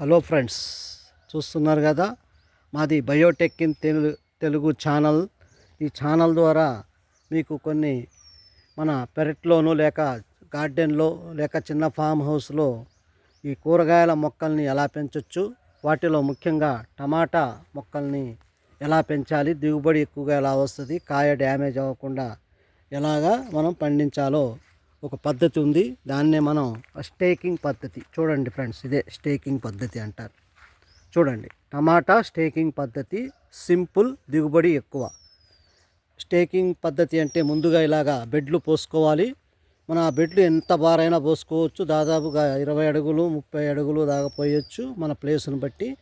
Hello friends చూస్తున్నారు కదా? మాది biotech in Telugu Telugu channel. ఈ ఛానల్ ద్వారా మీకు కొన్ని మన పెరట్లోను లేక గార్డెన్లో లేక చిన్న ఫామ్ హౌస్లో ఈ కూరగాయల మొక్కల్ని ఎలా పెంచవచ్చు వాటిలో ముఖ్యంగా టమాటా మొక్కల్ని ఎలా పెంచాలి? దిగుబడి ఎక్కువగా ఎలా వస్తుంది? కాయ డ్యామేజ్ అవ్వకుండా ఎలాగా మనం పండించాలో ఒక పద్ధతి ఉంది. దాన్నే మనం స్టేకింగ్ పద్ధతి. చూడండి ఫ్రెండ్స్ ఇదే స్టేకింగ్ పద్ధతి అంటారు. చూడండి టమాటా స్టేకింగ్ పద్ధతి సింపుల్ దిగుబడి ఎక్కువ. స్టేకింగ్ పద్ధతి అంటే ముందుగా ఇలాగా బెడ్లు పోసుకోవాలి. మన ఆ బెడ్లు ఎంత బారైనా పోసుకోవచ్చు. దాదాపుగా ఇరవై అడుగులు ముప్పై అడుగులు దాకా పోయొచ్చు మన ప్లేస్ని బట్టి.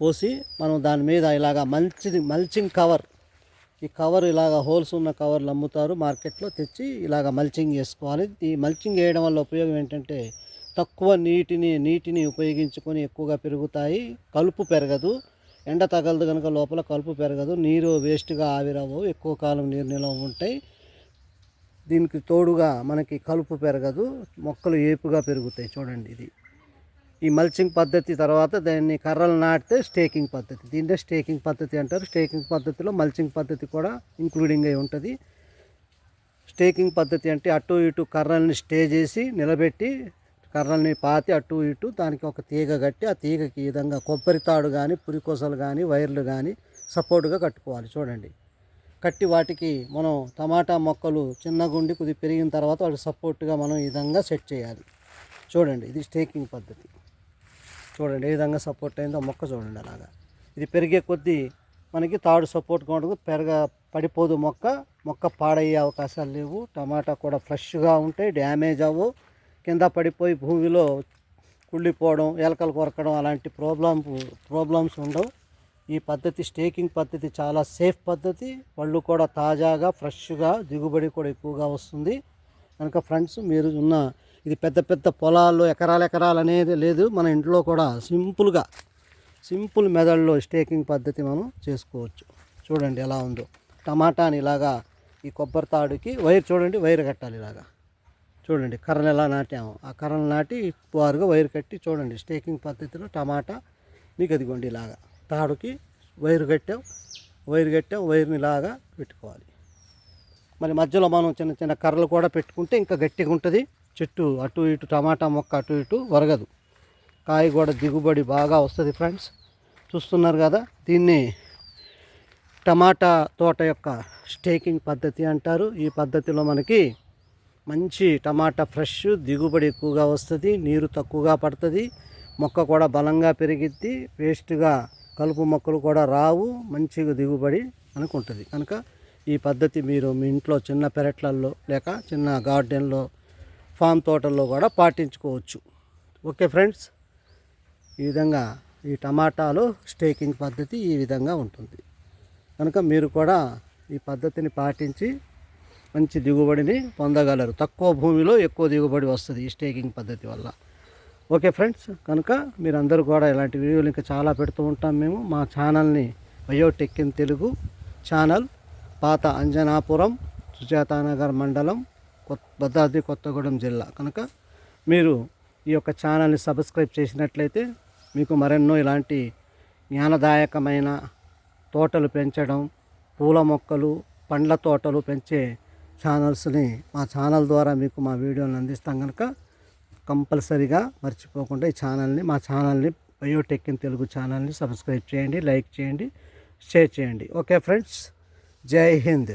పోసి మనం దాని మీద ఇలాగా మంచిది మల్చింగ్ కవర్ ఈ కవర్ ఇలాగ హోల్స్ ఉన్న కవర్లు అమ్ముతారు మార్కెట్లో తెచ్చి ఇలాగ మల్చింగ్ చేసుకోవాలి. ఈ మల్చింగ్ వేయడం వల్ల ఉపయోగం ఏంటంటే తక్కువ నీటిని నీటిని ఉపయోగించుకొని ఎక్కువగా పెరుగుతాయి. కలుపు పెరగదు. ఎండ తగలదు కనుక లోపల కలుపు పెరగదు. నీరు వేస్ట్గా ఆవిరవు ఎక్కువ కాలం నీరు నిల్వ ఉంటాయి. దీనికి తోడుగా మనకి కలుపు పెరగదు. మొక్కలు ఏపుగా పెరుగుతాయి. చూడండి ఇది. ఈ మల్చింగ్ పద్ధతి తర్వాత దాన్ని కర్రలు నాటితే స్టేకింగ్ పద్ధతి. దీన్నే స్టేకింగ్ పద్ధతి అంటారు. స్టేకింగ్ పద్ధతిలో మల్చింగ్ పద్ధతి కూడా ఇంక్లూడింగ్ అయి ఉంటుంది. స్టేకింగ్ పద్ధతి అంటే అటు ఇటు కర్రల్ని స్టే చేసి నిలబెట్టి కర్రల్ని పాతి అటు ఇటు దానికి ఒక తీగ కట్టి ఆ తీగకి ఈ విధంగా కొబ్బరి తాడు కానీ పురికోసలు కానీ వైర్లు కానీ సపోర్టుగా కట్టుకోవాలి. చూడండి. కట్టి వాటికి మనం టమాటా మొక్కలు చిన్నగుండి కొద్దిగా పెరిగిన తర్వాత వాటికి సపోర్ట్గా మనం ఈ విధంగా సెట్ చేయాలి. చూడండి. ఇది స్టేకింగ్ పద్ధతి. చూడండి ఏ విధంగా సపోర్ట్ అయిందో మొక్క చూడండి అలాగా. ఇది పెరిగే కొద్దీ మనకి తాడు సపోర్ట్గా ఉండదు పెరగ పడిపోదు మొక్క మొక్క పాడయ్యే అవకాశాలు లేవు. టమాటా కూడా ఫ్రెష్గా ఉంటాయి డ్యామేజ్ అవ్వు. కింద పడిపోయి భూమిలో కుళ్ళిపోవడం ఎలకలు కొరకడం అలాంటి ప్రాబ్లమ్ ప్రాబ్లమ్స్ ఉండవు. ఈ పద్ధతి స్టేకింగ్ పద్ధతి చాలా సేఫ్ పద్ధతి. పళ్ళు కూడా తాజాగా ఫ్రెష్గా దిగుబడి కూడా ఎక్కువగా వస్తుంది. కనుక ఫ్రెండ్స్ మీరు ఉన్న ఇది పెద్ద పెద్ద పొలాల్లో ఎకరాలు ఎకరాలు అనేది లేదు. మన ఇంట్లో కూడా సింపుల్గా సింపుల్ మెథడ్లో స్టేకింగ్ పద్ధతి మనం చేసుకోవచ్చు. చూడండి ఎలా ఉందో. టమాటాని ఇలాగా ఈ కొబ్బరి తాడుకి వైర్ చూడండి వైర్ కట్టాలి ఇలాగా. చూడండి కర్రలు ఎలా నాటాము. ఆ కర్రలు నాటి వారుగా వైర్ కట్టి చూడండి స్టేకింగ్ పద్ధతిలో టమాటా మీకు అదిగోండి ఇలాగా. తాడుకి వైర్ కట్టాం వైర్ కట్టాం వైర్ని ఇలాగా పెట్టుకోవాలి. మరి మధ్యలో మనం చిన్న చిన్న కర్రలు కూడా పెట్టుకుంటే ఇంకా గట్టిగా ఉంటుంది. చెట్టు అటు ఇటు టమాటా మొక్క అటు ఇటు వరగదు. కాయ కూడా దిగుబడి బాగా వస్తుంది ఫ్రెండ్స్. చూస్తున్నారు కదా దీన్ని టమాటా తోట యొక్క స్టేకింగ్ పద్ధతి అంటారు. ఈ పద్ధతిలో మనకి మంచి టమాటా ఫ్రెష్ దిగుబడి ఎక్కువగా వస్తుంది నీరు తక్కువగా పడుతుంది మొక్క కూడా బలంగా పెరిగిద్ది వేస్ట్గా కలుపు మొక్కలు కూడా రావు మంచిగా దిగుబడి మనకు ఉంటుంది. కనుక ఈ పద్ధతి మీరు మీ ఇంట్లో చిన్న పెరట్లల్లో లేక చిన్న గార్డెన్లో ఫామ్ తోటల్లో కూడా పాటించుకోవచ్చు. Okay friends? ఈ విధంగా ఈ టమాటాలు స్టేకింగ్ పద్ధతి ఈ విధంగా ఉంటుంది. కనుక మీరు కూడా ఈ పద్ధతిని పాటించి మంచి దిగుబడిని పొందగలరు. తక్కువ భూమిలో ఎక్కువ దిగుబడి వస్తుంది ఈ స్టేకింగ్ పద్ధతి వల్ల. Okay friends? కనుక మీరందరూ కూడా ఇలాంటి వీడియోలు ఇంకా చాలా పెడుతూ ఉంటాం మేము. మా ఛానల్ని బయోటెక్ ఇన్ తెలుగు ఛానల్ పాత అంజనాపురం సుజాతానగర్ మండలం భద్రాద్రి కొత్తగూడెం జిల్లా. కనుక మీరు ఈ యొక్క ఛానల్ని సబ్స్క్రైబ్ చేసినట్లయితే మీకు మరెన్నో ఇలాంటి జ్ఞానదాయకమైన తోటలు పెంచడం పూల మొక్కలు పండ్ల తోటలు పెంచే ఛానల్స్ని మా ఛానల్ ద్వారా మీకు మా వీడియోని అందిస్తాం కనుక కంపల్సరీగా మర్చిపోకుండా ఈ ఛానల్ని మా ఛానల్ని బయోటెక్ ఇన్ తెలుగు ఛానల్ని సబ్స్క్రైబ్ చేయండి లైక్ చేయండి షేర్ చేయండి. ఓకే ఫ్రెండ్స్ జై హింద్.